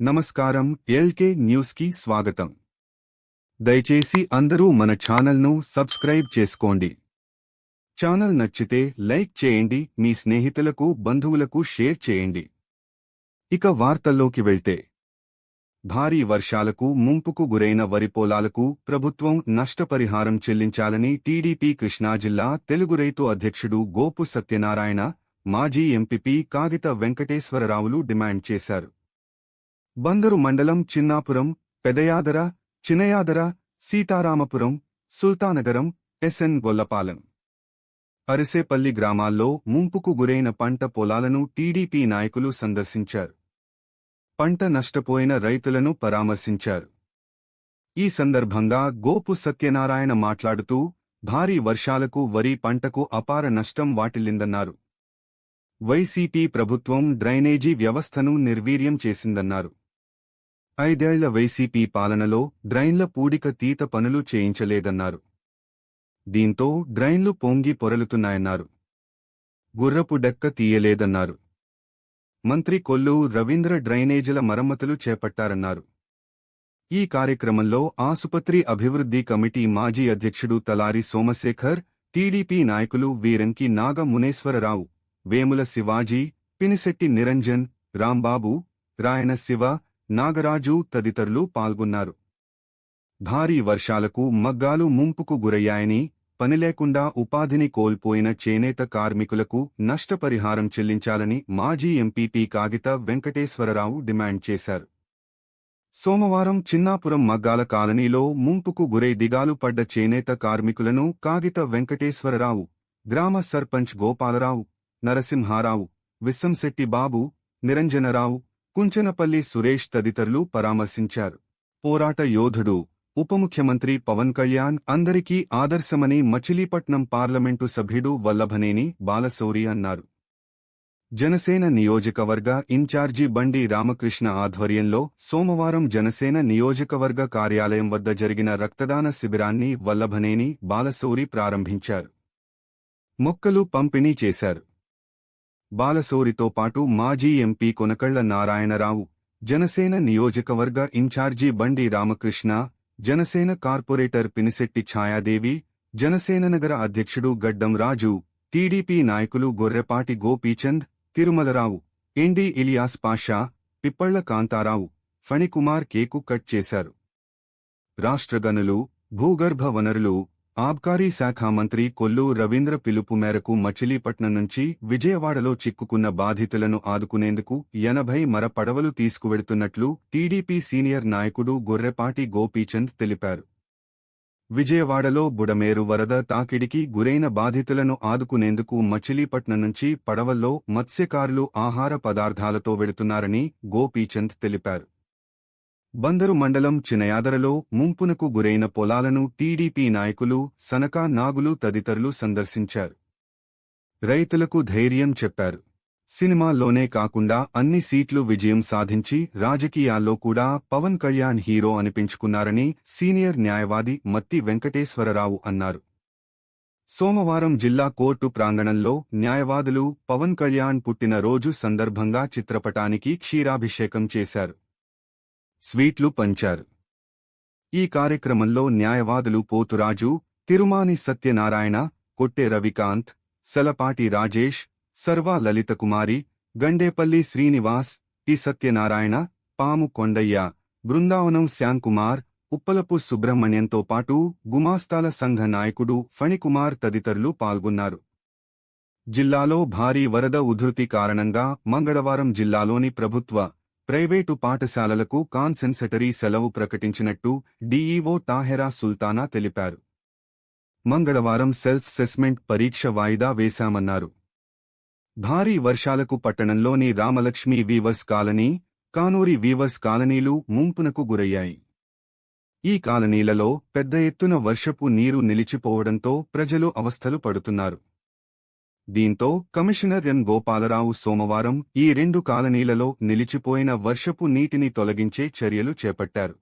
నమస్కారం ఎల్కే న్యూస్కి స్వాగతం. దయచేసి అందరూ మన ఛానల్ను సబ్స్క్రైబ్ చేసుకోండి. ఛానల్ నచ్చితే లైక్ చేయండి మీ స్నేహితులకు బంధువులకు షేర్ చేయండి. ఇక వార్తల్లోకి వెళ్తే. భారీ వర్షాలకు ముంపుకు గురైన వరి పొలాలకు ప్రభుత్వం నష్టపరిహారం చెల్లించాలని టీడీపీ కృష్ణా జిల్లా తెలుగు రైతు అధ్యక్షుడు గోపు సత్యనారాయణ మాజీ ఎంపీపీ కాగిత వెంకటేశ్వరరావులు డిమాండ్ చేశారు. బందరు మండలం చిన్నాపురం పెదయాదర చినయాదర సీతారామపురం సుల్తానగరం ఎస్ఎన్ గొల్లపాలెం. అరిసేపల్లి గ్రామాల్లో ముంపుకు గురైన పంట పొలాలను టీడీపీ నాయకులు సందర్శించారు. పంట నష్టపోయిన రైతులను పరామర్శించారు. ఈ సందర్భంగా గోపు సత్యనారాయణ మాట్లాడుతూ భారీ వర్షాలకు వరి పంటకు అపార నష్టం వాటిల్లిందన్నారు. వైసీపీ ప్రభుత్వం డ్రైనేజీ వ్యవస్థను నిర్వీర్యం చేసిందన్నారు. ఐదేళ్ళ వైసీపీ పాలనలో డ్రైన్ల పూడిక తీత పనులు చేయించలేదన్నారు. దీంతో డ్రైన్లు పొంగి పొరలుతున్నాయన్నారు. గుర్రపు డెక్క తీయలేదన్నారు. మంత్రి కొల్లు రవీంద్ర డ్రైనేజీల మరమ్మతులు చేపట్టారన్నారు. ఈ కార్యక్రమంలో ఆసుపత్రి అభివృద్ధి కమిటీ మాజీ అధ్యక్షుడు తలారి సోమశేఖర్ టీడీపీ నాయకులు వీరంకి నాగ మునేశ్వరరావు వేముల శివాజీ పినిశెట్టి నిరంజన్ రాంబాబు రాయన శివ నాగరాజు తదితరులు పాల్గొన్నారు. భారీ వర్షాలకు మగ్గాలు ముంపుకు గురయ్యాయని పనిలేకుండా ఉపాధిని కోల్పోయిన చేనేత కార్మికులకు నష్టపరిహారం చెల్లించాలని మాజీ ఎంపీపీ కాగిత వెంకటేశ్వరరావు డిమాండ్ చేశారు. సోమవారం చిన్నాపురం మగ్గాల కాలనీలో ముంపుకు గురై దిగాలు పడ్డ చేనేత కార్మికులను కాగిత వెంకటేశ్వరరావు గ్రామ సర్పంచ్ గోపాలరావు నరసింహారావు విస్సంశెట్టి బాబు నిరంజనరావు కుంచనపల్లి సురేష్ తదితరులు పరామర్శించారు. పోరాట యోధుడు ఉప ముఖ్యమంత్రి పవన్ కళ్యాణ్ అందరికీ ఆదర్శమని మచిలీపట్నం పార్లమెంటు సభ్యుడు వల్లభనేని బాలశౌరి అన్నారు. జనసేన నియోజకవర్గ ఇన్ఛార్జి బండి రామకృష్ణ ఆధ్వర్యంలో సోమవారం జనసేన నియోజకవర్గ కార్యాలయం వద్ద జరిగిన రక్తదాన శిబిరాన్ని వల్లభనేని బాలశౌరి ప్రారంభించారు. మొక్కలు పంపిణీ చేశారు. బాలసోరితో పాటు మాజీ ఎంపీ కొనకళ్ళ నారాయణరావు జనసేన నియోజకవర్గ ఇన్ఛార్జి బండి రామకృష్ణ జనసేన కార్పొరేటర్ పినిశెట్టి ఛాయాదేవి జనసేన నగర అధ్యక్షుడు గడ్డం రాజు టీడీపీ నాయకులు Gorrepati Gopichand Tirumalarao MD Ilias Pasha Pippalla Kantharao Phanikumar cake cut చేశారు. రాష్ట్రగనులు భూగర్భ వనరులు ఆబ్కారీ శాఖ మంత్రి కొల్లు రవీంద్ర పిలుపు మేరకు మచిలీపట్నం నుంచి విజయవాడలో చిక్కుకున్న బాధితులను ఆదుకునేందుకు ఎనభై మర పడవలు తీసుకువెడుతున్నట్లు టీడీపీ సీనియర్ నాయకుడు గొర్రెపాటి గోపీచంద్ తెలిపారు. విజయవాడలో బుడమేరు వరద తాకిడికి గురైన బాధితులను ఆదుకునేందుకు మచిలీపట్నం నుంచి పడవల్లో మత్స్యకారులు ఆహార పదార్థాలతో వెడుతున్నారని గోపీచంద్ తెలిపారు. బందరు మండలం చినయాదరలో ముంపునకు గురైన పొలాలను టీడీపీ నాయకులు సనకా నాగులు తదితరులు సందర్శించారు. రైతులకు ధైర్యం చెప్పారు. సినిమాల్లోనే కాకుండా అన్ని సీట్లు విజయం సాధించి రాజకీయాల్లో కూడా పవన్ కళ్యాణ్ హీరో అనిపించుకున్నారని సీనియర్ న్యాయవాది మత్తి వెంకటేశ్వరరావు అన్నారు. సోమవారం జిల్లా కోర్టు ప్రాంగణంలో న్యాయవాదులు పవన్ కళ్యాణ్ పుట్టినరోజు సందర్భంగా చిత్రపటానికి క్షీరాభిషేకం చేశారు. స్వీట్లు పంచారు. ఈ కార్యక్రమంలో న్యాయవాదులు పోతురాజు తిరుమాని సత్యనారాయణ కొట్టె రవికాంత్ సలపాటి రాజేష్ సర్వా లలితకుమారి గండేపల్లి శ్రీనివాస్ టి సత్యనారాయణ పాము కొండయ్య బృందావనం శ్యాంకుమార్ ఉప్పలపు సుబ్రహ్మణ్యంతో పాటు గుమాస్తాల సంఘ నాయకుడు ఫణికుమార్ తదితరులు పాల్గొన్నారు. జిల్లాలో భారీ వరద ఉధృతి కారణంగా మంగళవారం జిల్లాలోని ప్రభుత్వ ప్రైవేటు పాఠశాలలకు కాన్సెన్సటరీ సెలవు ప్రకటించినట్టు డీఈఓ తాహెరా సుల్తానా తెలిపారు. మంగళవారం సెల్ఫ్ సెస్మెంట్ పరీక్ష వాయిదా వేశామన్నారు. భారీ వర్షాలకు పట్టణంలోని Ramalakshmi weavers colony Kanuri weavers కాలనీలు ముంపునకు గురయ్యాయి. ఈ కాలనీలలో పెద్ద ఎత్తున వర్షపు నీరు నిలిచిపోవడంతో ప్రజలు అవస్థలు పడుతున్నారు. దీంతో కమిషనర్ ఎన్. గోపాలరావు సోమవారం ఈ రెండు కాలనీలలో నిలిచిపోయిన వర్షపు నీటిని తొలగించే చర్యలు చేపట్టారు.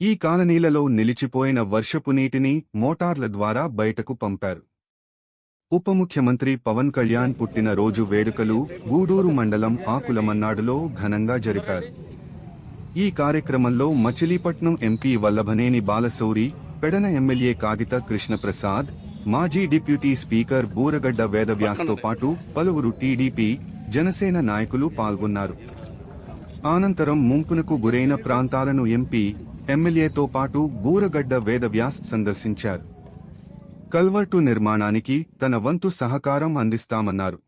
ఈ కాలనీలలో నిలిచిపోయిన వర్షపు నీటిని మోటార్ల ద్వారా బయటకు పంపారు. ఉప ముఖ్యమంత్రి పవన్ కళ్యాణ్ పుట్టినరోజు వేడుకలు గూడూరు మండలం ఆకులమన్నాడులో ఘనంగా జరిపారు. ఈ కార్యక్రమంలో మచిలీపట్నం ఎంపీ వల్లభనేని బాలశౌరి పెడన ఎమ్మెల్యే కాగిత కృష్ణప్రసాద్ మాజీ డిప్యూటీ స్పీకర్ బూరగడ్డ వేదవ్యాస్తో పాటు పలువురు టీడీపీ జనసేన నాయకులు పాల్గొన్నారు. అనంతరం ముంపునకు గురైన ప్రాంతాలను ఎంపీ ఎమ్మెల్యేతో పాటు బూరగడ్డ వేదవ్యాస్ సందర్శించారు. కల్వర్టు నిర్మాణానికి తన వంతు సహకారం అందిస్తామన్నారు.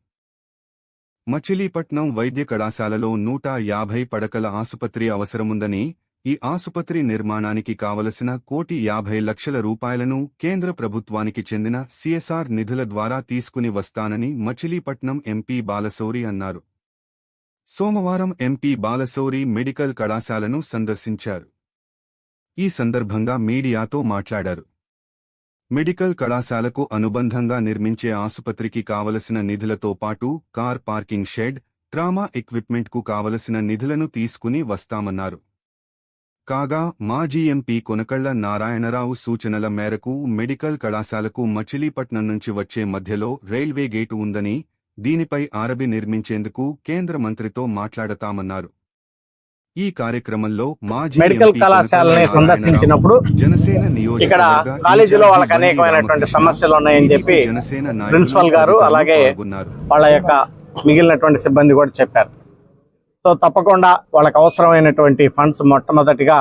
మచిలీపట్నం వైద్య కళాశాలలో నూట యాభై పడకల ఆసుపత్రి అవసరముందని ఈ ఆసుపత్రి నిర్మాణానికి కావలసిన కోటి యాభై లక్షల రూపాయలను కేంద్ర ప్రభుత్వానికి చెందిన సిఎస్ఆర్ నిధుల ద్వారా తీసుకుని వస్తానని మచిలీపట్నం ఎంపీ బాలశౌరి అన్నారు. సోమవారం ఎంపీ బాలశౌరి మెడికల్ కళాశాలను సందర్శించారు. ఈ సందర్భంగా మీడియాతో మాట్లాడారు. మెడికల్ కళాశాలకు అనుబంధంగా నిర్మించే ఆసుపత్రికి కావలసిన నిధులతో పాటు కార్ పార్కింగ్ షెడ్ ట్రామా ఎక్విప్మెంట్కు కావలసిన నిధులను తీసుకుని వస్తామన్నారు. కాగా మాజీ ఎంపీ కొనకళ్ళ నారాయణరావు సూచనల మేరకు మెడికల్ కళాశాలకు మచిలీపట్నం నుంచి వచ్చే మధ్యలో రైల్వే గేటు ఉందని దీనిపై ఆరబి నిర్మించేందుకు కేంద్ర మంత్రితో మాట్లాడతామన్నారు ఈ కార్యక్రమంలో మాజీ మెడికల్ కళాశాలని సందర్శించినప్పుడు జనసేన ఇక్కడ కాలేజీలో వాళ్ళకి అనేకమైనటువంటి సమస్యలు ఉన్నాయని చెప్పి జనసేన ప్రిన్సిపల్ గారు అలాగే. వాళ్ళ యొక్క మిగిలినటువంటి సిబ్బంది కూడా చెప్పారు సో తప్పకుండా వాళ్ళకి అవసరమైనటువంటి ఫండ్స్ మొట్టమొదటిగా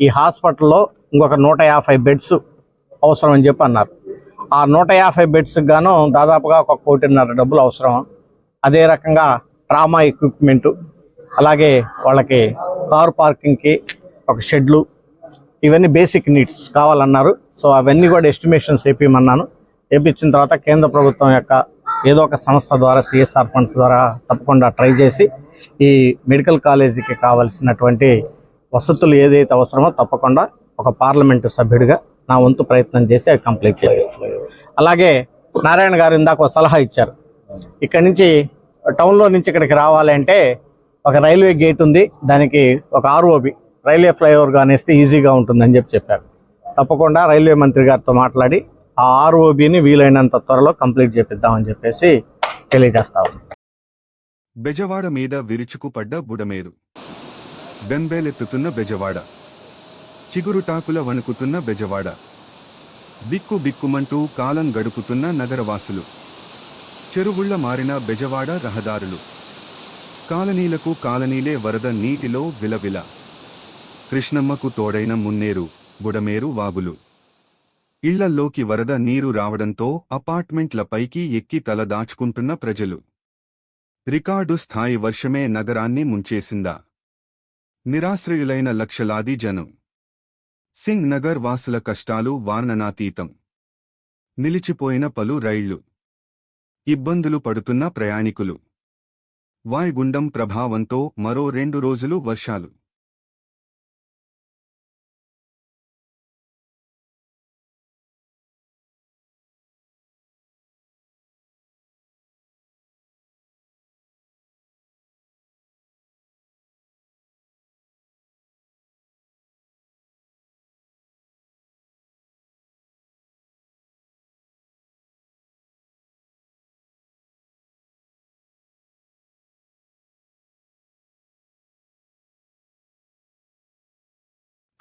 ఈ హాస్పిటల్లో ఇంకొక నూట యాభై బెడ్స్ అవసరం అని చెప్పి అన్నారు. ఆ నూట యాభై బెడ్స్కి గాను దాదాపుగా ఒక కోటిన్నర డబ్బులు అవసరం. అదే రకంగా ట్రామా ఎక్విప్మెంటు అలాగే వాళ్ళకి కార్ పార్కింగ్కి ఒక షెడ్లు ఇవన్నీ బేసిక్ నీడ్స్ కావాలన్నారు. సో అవన్నీ కూడా ఎస్టిమేషన్స్ వేపించమన్నాను వేపించిన తర్వాత కేంద్ర ప్రభుత్వం యొక్క ఏదో ఒక సంస్థ ద్వారా సిఎస్ఆర్ ఫండ్స్ ద్వారా తప్పకుండా ట్రై చేసి ఈ మెడికల్ కాలేజీకి కావాల్సినటువంటి వసతులు ఏదైతే అవసరమో తప్పకుండా ఒక పార్లమెంటు సభ్యుడిగా నా వంతు ప్రయత్నం చేసి అవి కంప్లీట్ చేస్తాను. అలాగే నారాయణ గారు ఇందాక ఒక సలహా ఇచ్చారు. ఇక్కడి నుంచి టౌన్లో నుంచి ఇక్కడికి రావాలి అంటే ఒక రైల్వే గేట్ ఉంది దానికి ఒక ఆర్ఓబి రైల్వే ఫ్లైఓవర్ కానేస్తే ఈజీగా ఉంటుందని చెప్పి చెప్పారు. తప్పకుండా రైల్వే మంత్రి గారితో మాట్లాడి ఆ ఆర్ఓబిని వీలైనంత త్వరలో కంప్లీట్ చేపిద్దామని చెప్పేసి తెలియజేస్తాము బెజవాడ మీద విరుచుకుపడ్డ బుడమేరు. బెంబేలెత్తుతున్న బెజవాడ. చిగురుటాకుల వణుకుతున్న బెజవాడ. బిక్కు బిక్కుమంటూ కాలం గడుపుతున్న నగరవాసులు. చెరువుళ్ళ మారిన బెజవాడ రహదారులు. కాలనీలకు కాలనీలే వరద నీటిలో విలవిల. కృష్ణమ్మకు తోడైన మున్నేరు బుడమేరు వాగులు. ఇళ్ళల్లోకి వరద నీరు రావడంతో అపార్ట్మెంట్లపైకి ఎక్కి తల దాచుకుంటున్న ప్రజలు. రికార్డు స్థాయి వర్షమే నగరాన్ని ముంచేసిందా? నిరాశ్రయులైన లక్షలాది జనం. సింగ్ నగర్ వాసుల కష్టాలు వార్ణనాతీతం. నిలిచిపోయిన పలు రైళ్ళు. ఇబ్బందులు పడుతున్న ప్రయాణికులు. వాయుగుండం ప్రభావంతో మరో రెండు రోజులు వర్షాలు.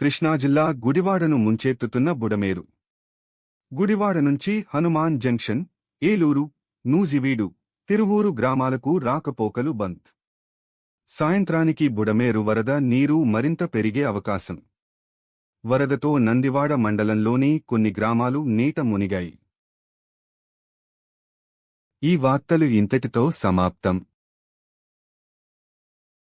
కృష్ణా జిల్లా గుడివాడను ముంచెత్తుతున్న బుడమేరు. గుడివాడ నుంచి హనుమాన్ జంక్షన్ ఏలూరు నూజివీడు తిరువూరు గ్రామాలకు రాకపోకలు బంద్. సాయంత్రానికి బుడమేరు వరద నీరు మరింత పెరిగే అవకాశం. వరదతో నందివాడ మండలంలోని కొన్ని గ్రామాలు నీట మునిగాయి. ఈ వార్తలు ఇంతటితో సమాప్తం.